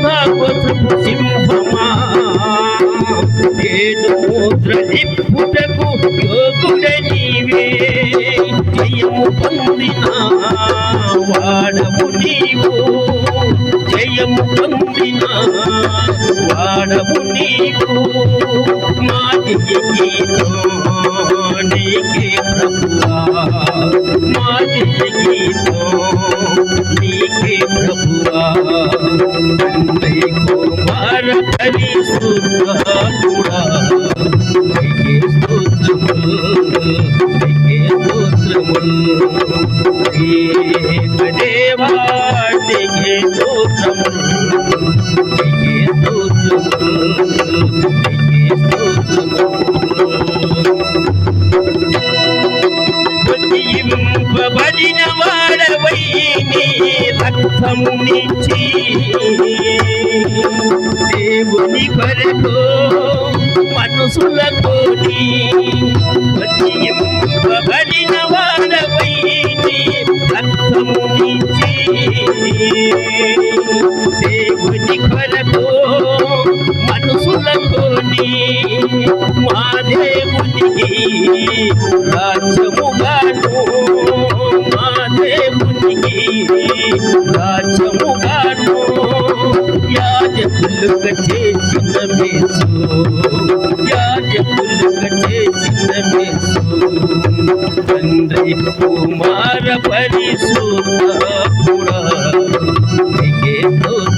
సుధాపథపు సింహమా ఏడు ముద్ర నిప్పుటకు యోగుడ నీవే జయము పొందిన వాడము నీవు జయము పొందిన వాడము నీవు మాటి నీకే ప్రభువా మాటి నీకే ప్రభువా కుమార పరిశుద్ధుడా నీకే స్తోత్రములు. పుట్టిన వాడవై నీ రక్తము నిచ్చి దేవుని కొరకు మనసుల కోడి ఉజ్జీవింపబడిన వాడవై నీ రక్తము నిచ్చి దేవుని కొరకు మనసుల కోడి మా దేవునికి రాజ్యముగాను మా దేవునికి రాజ్యముగాను యాజకులుగా చేసిన మేసు యాజకులుగా చేసిన మేసు తండ్రి కుమార పరిశుద్ధుడా నీకే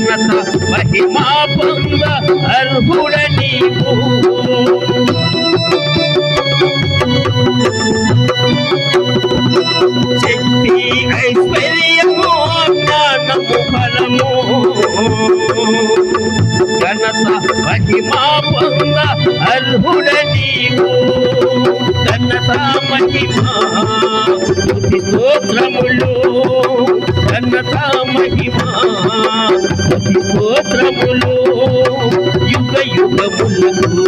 ఘనత మహిమా పొంద అర్హుడ నీవు శక్తి ఐశ్వర్యము జ్ఞానము ఫలము ఘనత మహిమా పొంద అర్హుడ నీవు ఘనత మహిమా స్తోత్రములు. ఘనత మహిమా గోత్రములు యుగ యుగములకు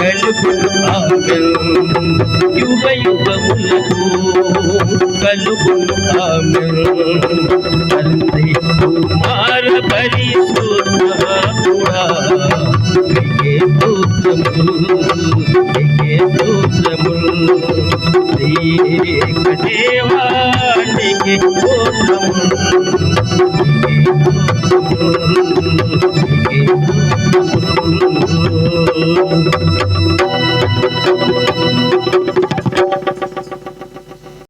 కలుగును ఆమెన్ యుగ యుగములకు కలుగును ఆమెన్ తండ్రి కుమార పరిశుద్ధుడా నీకే స్తోత్రములు నీకే స్తోత్రములు.